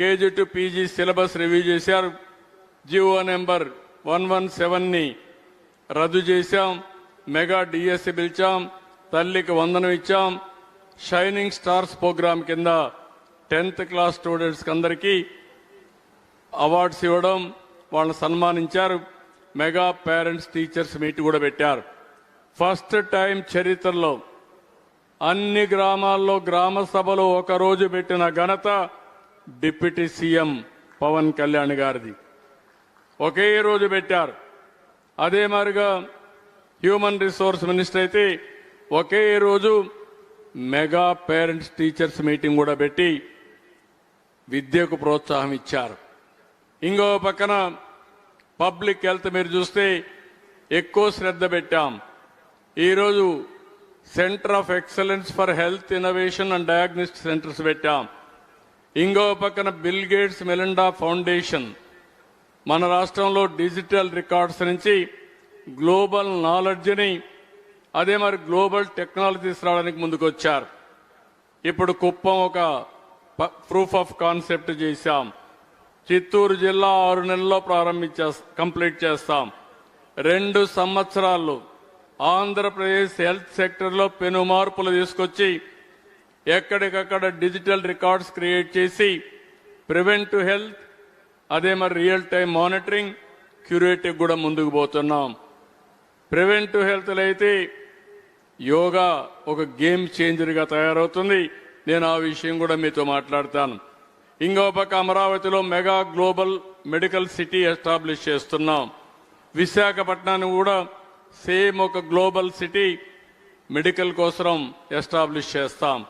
KG to PG syllabus review చేశారు. Jio number one one సెవెన్ని రద్దు చేశాం. మెగా డిఎస్సి పిలిచాం. తల్లికి వందనం ఇచ్చాం. షైనింగ్ స్టార్స్ ప్రోగ్రాం కింద టెన్త్ క్లాస్ స్టూడెంట్స్కి అందరికీ అవార్డ్స్ ఇవ్వడం వాళ్ళని సన్మానించారు. మెగా పేరెంట్స్ టీచర్స్ మీట్ కూడా పెట్టారు. ఫస్ట్ టైం చరిత్రలో అన్ని గ్రామాల్లో గ్రామ సభలు ఒక రోజు పెట్టిన ఘనత డిప్యూటీ సీఎం పవన్ కళ్యాణ్ గారిది. ఒకే రోజు పెట్టారు. అదే మాదిరిగా హ్యూమన్ రిసోర్స్ మినిస్టర్ అయితే ఒకే రోజు మెగా పేరెంట్స్ టీచర్స్ మీటింగ్ కూడా పెట్టి విద్యకు ప్రోత్సాహం ఇచ్చారు. ఇంకో పక్కన పబ్లిక్ హెల్త్ మీరు చూస్తే ఎక్కువ శ్రద్ధ పెట్టాం. ఈరోజు centre of excellence for health innovation and diagnostic centres పెట్టాం. ఇంకో పక్కన బిల్ గేట్స్ మెలిండా ఫౌండేషన్. మన రాష్ట్రంలో డిజిటల్ రికార్డ్స్ నుంచి గ్లోబల్ నాలెడ్జ్ని అదే మరి గ్లోబల్ టెక్నాలజీస్ రావడానికి ముందుకొచ్చారు. ఇప్పుడు కుప్పం ఒక ప్రూఫ్ ఆఫ్ కాన్సెప్ట్ చేశాం. చిత్తూరు జిల్లా ఆరు నెలల్లో ప్రారంభించే కంప్లీట్ చేస్తాం. రెండు సంవత్సరాల్లో ఆంధ్రప్రదేశ్ హెల్త్ సెక్టర్లో పెను మార్పులు తీసుకొచ్చి ఎక్కడికక్కడ డిజిటల్ రికార్డ్స్ క్రియేట్ చేసి ప్రివెంట్ హెల్త్ అదే మరి రియల్ టైం మానిటరింగ్ క్యూరేటివ్ కూడా ముందుకు పోతున్నాం. ప్రివెంట్ టు హెల్త్లో అయితే యోగా ఒక గేమ్ చేంజర్గా తయారవుతుంది. నేను ఆ విషయం కూడా మీతో మాట్లాడతాను. ఇంకో పక్క అమరావతిలో mega global medical city establish చేస్తున్నాం. విశాఖపట్నాన్ని కూడా సేమ్ ఒక గ్లోబల్ సిటీ మెడికల్ కోసం ఎస్టాబ్లిష్ చేస్తాం.